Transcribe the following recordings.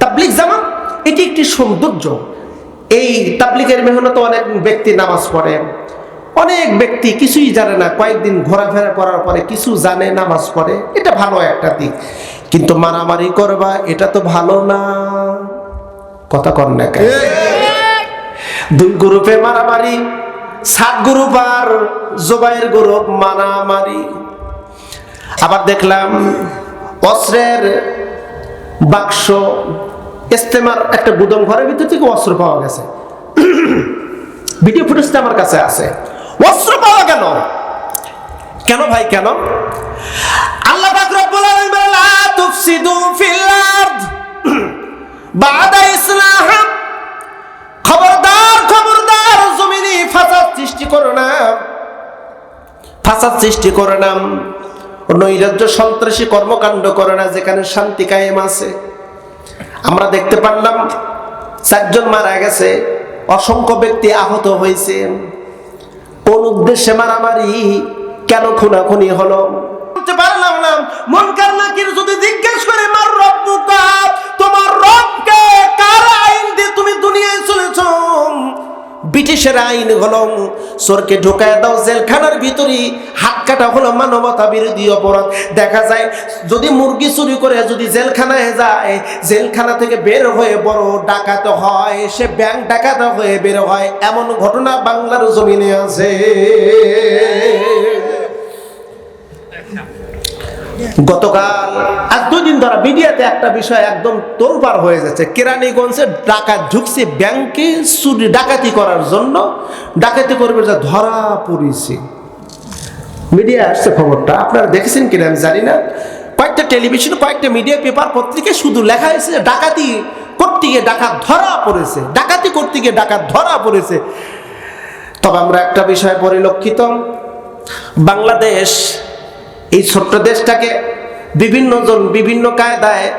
তাবলিক জামাত, এটি একটি সৌন্দর্য। এই তাবলিকের মেহনত অনেক ব্যক্তি নামাজ পড়ে। অনেক ব্যক্তি কিছুই জানে না, কয়েকদিন ঘোরাফেরা করার পরে কিছু জানে নামাজ পড়ে। এটা ভালো একটা দিক। কিন্তু মারামারি করবা, এটা তো ভালো না। কথা কর না? দুই গ্রুপে মারামারি, সাত গ্রুপ আর জোবাইয়ের গ্রুপ মারামারি। আবার দেখলাম অস্ত্রের বাক্স ইস্তেমার একটা গুদম ঘরের ভিতর থেকে অস্ত্র পাওয়া গেছে। ভিডিও ফুটেজটা আমার কাছে আছে। অস্ত্র পাওয়া কেন? কেন ভাই কেন? আল্লাহ পাক রব্বুল আলামিন বলেন, লা তুফসিদু ফিল আরদ বাদা ইসলাহা খবরদার খবরদার জমিনে ফাসাদ সৃষ্টি করো না। ফাসাদ সৃষ্টি করে না। নৈরাজ্য সন্ত্রাসী কর্মকাণ্ড করে না, যেখানে শান্তি কায়েম আছে। আমরা দেখতে পারলাম, চারজন মারা গেছে, অসংখ্য ব্যক্তি আহত হয়েছে। কোন উদ্দেশ্যে মারামারি কেন খুনাখুনি হলো? বলতে পারলাম না, মন কার নাকির যদি জিজ্ঞেস করে, মার রব্বুকা তোমার রবকে কার আইন দিয়ে তুমি দুনিয়ায় চলেছো? ব্রিটিশের আইন হলো চোরকে ঢোকায় দাও জেলখানার ভিতরে কাটা হলো মানবতা বিরোধী অপরাধ। দেখা যায়, যদি মুরগি চুরি করে যদি জেলখানায় যায়, জেলখানা থেকে বের হয়ে বড় ডাকাত হয়, সে ব্যাংক ডাকাত হয়ে বের হয়। এমন ঘটনা বাংলার জমিনে আছে। গতকাল, আজ দুই দিন ধরা মিডিয়াতে একটা বিষয় একদম তোলপার হয়ে যাচ্ছে। কেরানীগঞ্জে ডাকাত ঢুকছে ব্যাংকে চুরি, ডাকাতি করার জন্য। ডাকাতি করবে যা ধরা পড়েছে। মিডিয়া আসছে খবরটা। আপনারা দেখেছেন কিনা আমি জানি না। কয়েকটা টেলিভিশন কয়েকটা মিডিয়া পেপার পত্রিকায় শুধু লেখা হয়েছে ডাকাতি করতে গিয়ে ডাকাত ধরা পড়েছে। ডাকাতি করতে গিয়ে ডাকাত ধরা পড়েছে। তবে আমরা একটা বিষয় পরিলক্ষিত। বাংলাদেশ, এই ছোট্ট দেশটাকে বিভিন্ন জন, বিভিন্ন কায়দায়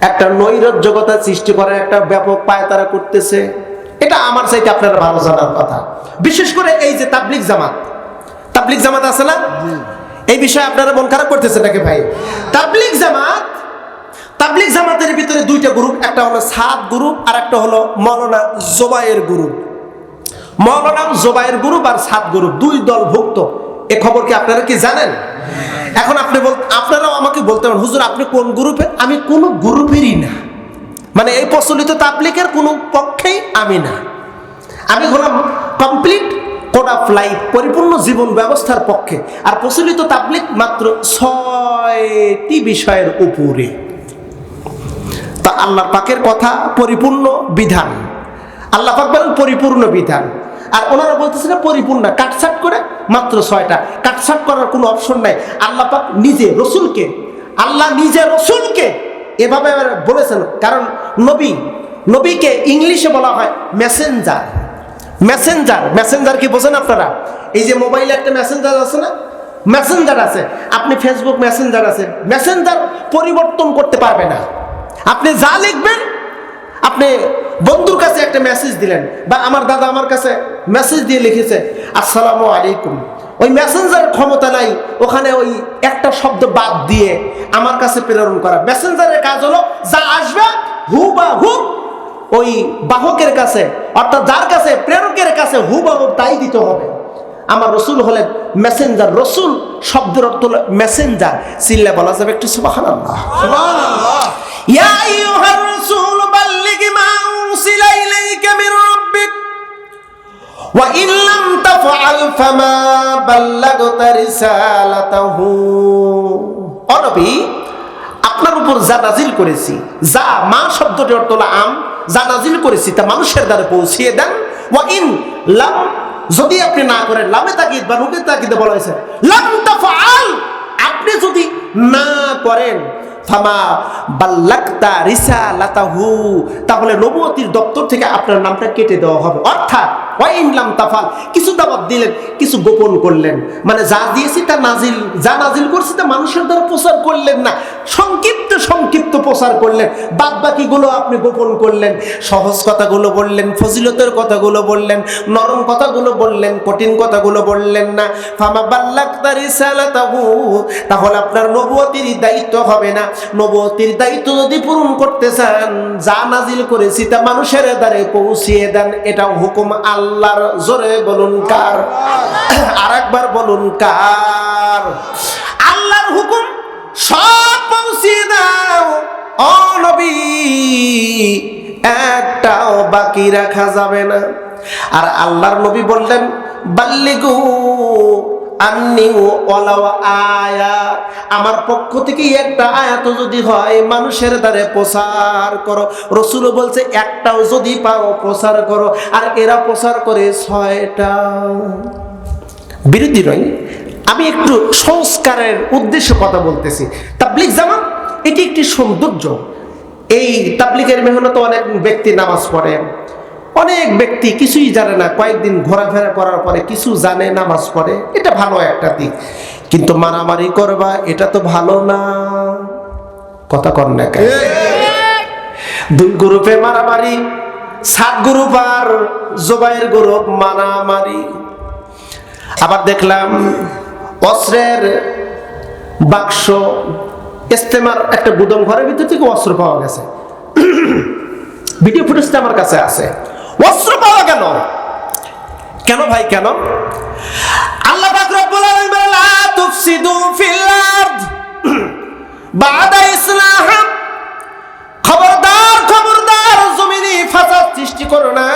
একটা নৈরাজ্যকতা সৃষ্টি করার একটা ব্যাপক পায় তারা করতেছে। এটা আমার চাইতে আপনারা ভালো জানার কথা। বিশেষ করে এই যে তাবলিক জামাত। তাবলিক জামাত আছে না? এই বিষয়ে আপনারা মন খারাপ করতেছেন নাকি ভাই? তাবলিক জামাত তাবলিক জামাতের ভিতরে দুইটা গ্রুপ একটা হলো সাত গ্রুপ আর একটা হলো মৌলানা জোবায়ের গ্রুপ মৌলানা জোবায়ের গ্রুপ আর সাত গ্রুপ দুই দল ভুক্ত। এ খবর কি আপনারা কি জানেন? এখন আপনি বল, আপনারাও আমাকে বলতে পারেন, হুজুর আপনি কোন গ্রুপে আমি কোনো গ্রুপেরই না। মানে এই প্রচলিত তাবলিকের কোনো পক্ষেই আমি না। আমি হলাম কমপ্লিট কোড অফ লাইফ, পরিপূর্ণ জীবন ব্যবস্থার পক্ষে। আর প্রচলিত তাবলিক মাত্র ছয়টি বিষয়ের উপরে। তা আল্লাহ পাকের কথা, পরিপূর্ণ বিধান। আল্লাহ পাক বলেন পরিপূর্ণ বিধান। আর ওনারা বলতেছিলেন পরিপূর্ণ কাটছাট করে মাত্র ছয়টা। কাটছাট করার কোনো অপশন নাই। আল্লাহ পাক নিজে রসুলকে, আল্লাহ নিজে রসুলকে এভাবে বলেছেন। কারণ নবী, নবীকে ইংলিশে বলা হয় মেসেঞ্জার। মেসেঞ্জার মেসেঞ্জার কি বোঝেন আপনারা? এই যে মোবাইলে একটা মেসেঞ্জার আছে না? মেসেঞ্জার আছে। আপনি ফেসবুক মেসেঞ্জার আছে। মেসেঞ্জার পরিবর্তন করতে পারবে না। আপনি যা লিখবেন, আপনি বন্ধুর কাছে একটা মেসেজ দিলেন বা আমার দাদা আমার কাছে মেসেজ দিয়ে লিখেছে, আসসালামু আলাইকুম। ওই মেসেঞ্জার ক্ষমতা নাই। ওখানে ওই একটা শব্দ বাদ দিয়ে আমার কাছে প্রেরণ করা। মেসেঞ্জারের কাজ হলো, যা আসবে হু বা হু ওই বাহকের কাছে অর্থাৎ যার কাছে প্রেরকের কাছে হু বা হু তাই দিতে হবে আমার রসুল হলেন মেসেঞ্জার রসুল শব্দের অর্থ হলো মেসেঞ্জার চিল্লা বলা যাবে একটু সুবাহান يا أيها الرسول بلغ ما أنزل إليك من ربك وإن لم تفعل فما بلغت رسالته অনবী আপনার উপর যা নাজিল করেছি যা মা শব্দটি অর্থ হলো আম যা নাজিল করেছি, তা মানুষের দ্বারে পৌঁছিয়ে দেন। ওয়া ইন লাম, যদি আপনি না করেন, লামে তাকিদ বা নুকের তাকিদে বলা হয়েছে, লাম তাফআল, আপনি যদি না করেন ফামা বাল্লাক্তা রিসা লাতাহু তাহলে নবুয়তির দপ্তর থেকে আপনার নামটা কেটে দেওয়া হবে। অর্থাৎ ওয়াই ইনলাম তাফাল, কিছু দাওয়াত দিলেন, কিছু গোপন করলেন। মানে যা দিয়েছি তা নাজিল, যা নাজিল করছি তা মানুষের দ্বারা প্রচার করলেন না। সংক্ষিপ্ত সংক্ষিপ্ত প্রচার করলেন। বাদ বাকিগুলো আপনি গোপন করলেন, সহজ কথাগুলো বললেন, ফজিলতের কথাগুলো বললেন, নরম কথাগুলো বললেন, কঠিন কথাগুলো বললেন না। ফামা বাল্লাক্তার রিসালাতাহু, তাহলে আপনার নবুয়তির দায়িত্ব হবে না। নবুয়তির দায়িত্ব যদি পূরণ করতে চান যা নাজিল করেছি তা মানুষের দ্বারে পৌঁছিয়ে দেন এটা হুকুম আল্লাহর জোরে বলুন কার? আর একবার বলুন কার? আল্লাহর হুকুম সব পৌঁছিয়ে দাও, ও নবী, একটাও বাকি রাখা যাবে না। আর আল্লাহর নবী বললেন, বাল্লিগু আয়া। আমার পক্ষ থেকে একটা আয়াত যদি হয়, মানুষের দ্বারে প্রচার করো। রসুল বলছে, একটাও যদি পাও প্রচার করো। আর এরা প্রচার করে ছয়টা। বিরোধী নয় আমি একটু সংস্কারের উদ্দেশ্যে কথা বলতেছি। তাবলিক জামান এটি একটি সৌন্দর্য। এই তাবলিকের মেহনত অনেক ব্যক্তি নামাজ পড়ে। অনেক ব্যক্তি কিছুই জানে না কয়েকদিন ঘোরাফেরা করার পরে কিছু জানে নামাজ পড়ে এটা ভালো একটা দিক। কিন্তু মারামারি করবা এটা তো ভালো না। কথা কর না? দুই গ্রুপে মারামারি সাত গ্রুপ আর জোবাইয়ের গ্রুপ মারামারি। আবার দেখলাম অস্ত্রের বাক্স ইস্তেমার একটা গুদম ঘরের ভিতর থেকে অস্ত্র পাওয়া গেছে। ভিডিও ফুটেজটা আমার কাছে আছে। অস্ত্র পাওয়া গেল। কেন ভাই, কেন? আল্লাহ খবরদার খবরদার ফাসাদ সৃষ্টি না।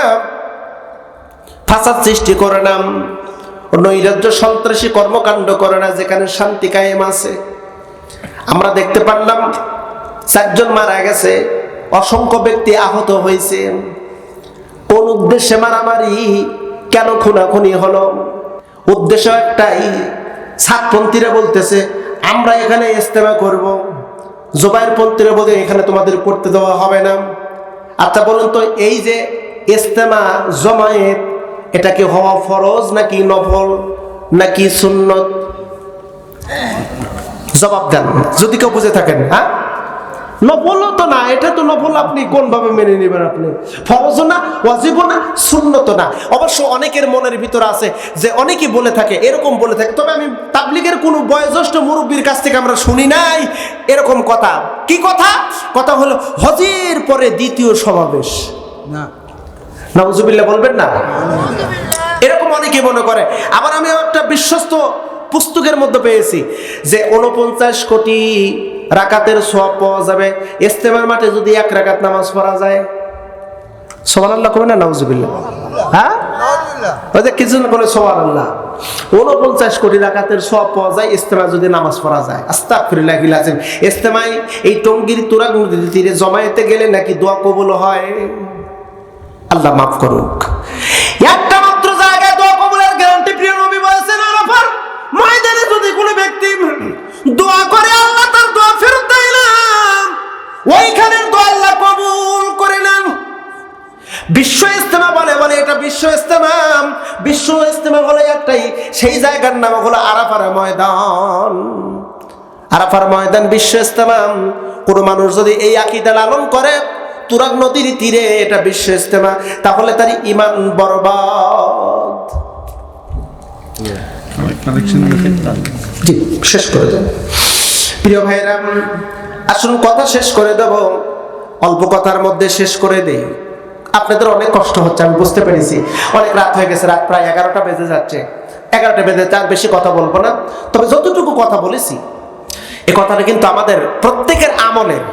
ফাসাদ সৃষ্টি না। নৈরাজ্য সন্ত্রাসী কর্মকাণ্ড করে না, যেখানে শান্তি কায়েম আছে। আমরা দেখতে পারলাম, চারজন মারা গেছে, অসংখ্য ব্যক্তি আহত হয়েছে। কোন উদ্দেশ্যে মারামারি কেন খুনাখুনি হলো? উদ্দেশ্য একটাই সাতপন্থীরা বলতেছে, আমরা এখানে ইস্তেমা করব। জোবাইর পন্থীরা বলে, এখানে তোমাদের করতে দেওয়া হবে না। আচ্ছা বলুন তো, এই যে ইস্তেমা জমায়েত, এটা কি হওয়া ফরজ নাকি নফল, নাকি সুন্নত? জবাব দেন, যদি কেউ বুঝে থাকেন হ্যাঁ? নফল তো না এটা তো নফল আপনি কোনভাবে মেনে নেবেন আপনি? ফরজ না ওয়াজিব না সুন্নত না? অবশ্য অনেকের মনের ভিতর আছে যে অনেকেই বলে থাকে এরকম বলে থাকে। তবে আমি তাবলিগের কোনো বয়োজ্যেষ্ঠ মুরব্বীর কাছ থেকে আমরা শুনি নাই এরকম কথা। কি কথা? কথা হলো হজের পরে দ্বিতীয় সমাবেশ। না। নাউজুবিল্লাহ বলবেন না? এরকম অনেকে মনে করে। আবার আমি একটা বিশ্বস্ত পুস্তকের মধ্যে পেয়েছি যে উনপঞ্চাশ কোটি রাকাতের সব পাওয়া যাবে। ইস্তেমার মাঠে যদি এক রাকাত নামাজ পড়া যায় সোমান আল্লাহ কবে না নাউজুবিল্লাহ। হ্যাঁ? ওই যে কিছু বলে সোমান আল্লাহ উনপঞ্চাশ কোটি রাকাতের সব পাওয়া যায় ইস্তেমা যদি নামাজ পড়া যায়। আস্তাক ফিরিল্লাহ আছেন ইস্তেমায় এই টঙ্গির তুরাগ নদীর তীরে জমায়েতে গেলে নাকি দোয়া কবুল হয়? আল্লাহ মাফ করুক। একটা দোয়া করে আল্লাহ তার দোয়া ফেরত দেয় না। ওইখানের দোয়া আল্লাহ কবুল করে নেন। বিশ্ব ইস্তেমা বলে বলে এটা বিশ্ব ইস্তেমা বিশ্ব ইস্তেমা বলে একটাই, সেই জায়গার নাম হলো আরাফার ময়দান। আরাফার ময়দান বিশ্ব ইস্তেমা কোনো মানুষ যদি এই আকিদা লালন করে, তুরাগ নদীর তীরে এটা বিশ্ব ইস্তেমা তাহলে তার ইমান বরবাদ। জি শেষ করে দেব। প্রিয় ভাইরা আসুন কথা শেষ করে দেব। অল্প কথার মধ্যে শেষ করে দেই। আপনাদের অনেক কষ্ট হচ্ছে আমি বুঝতে পেরেছি। অনেক রাত হয়ে গেছে রাত প্রায় এগারোটা বেজে যাচ্ছে। এগারোটা বেজে আর বেশি কথা বলব না। তবে যতটুকু কথা বলেছি এ কথাটা কিন্তু আমাদের প্রত্যেকের আমলের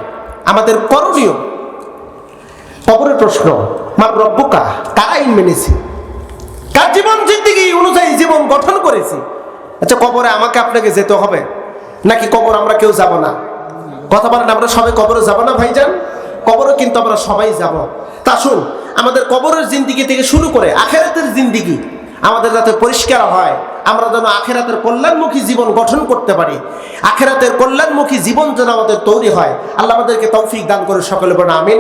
আমাদের করণীয়। কবরের প্রশ্ন মার রব্বুকা কারা আইন মেনেছি কার জীবন জিন্দিগি অনুযায়ী জীবন গঠন করেছি? আচ্ছা কবরে আমাকে আপনাকে যেতে হবে? নাকি কবর আমরা কেউ যাব না? কথা বলেন, আমরা সবাই কবরে যাব না, ভাইজান? কবরে কিন্তু আমরা সবাই যাব। তা শুন আমাদের কবরের জিন্দিগি থেকে শুরু করে আখেরাতের জিন্দিগি আমাদের যাতে পরিষ্কার হয়, আমরা যেন আখেরাতের কল্যাণমুখী জীবন গঠন করতে পারি। আখেরাতের কল্যাণমুখী জীবন যেন আমাদের তৈরি হয়। আল্লাহ আমাদেরকে তৌফিক দান করে সকলে বলে আমিন।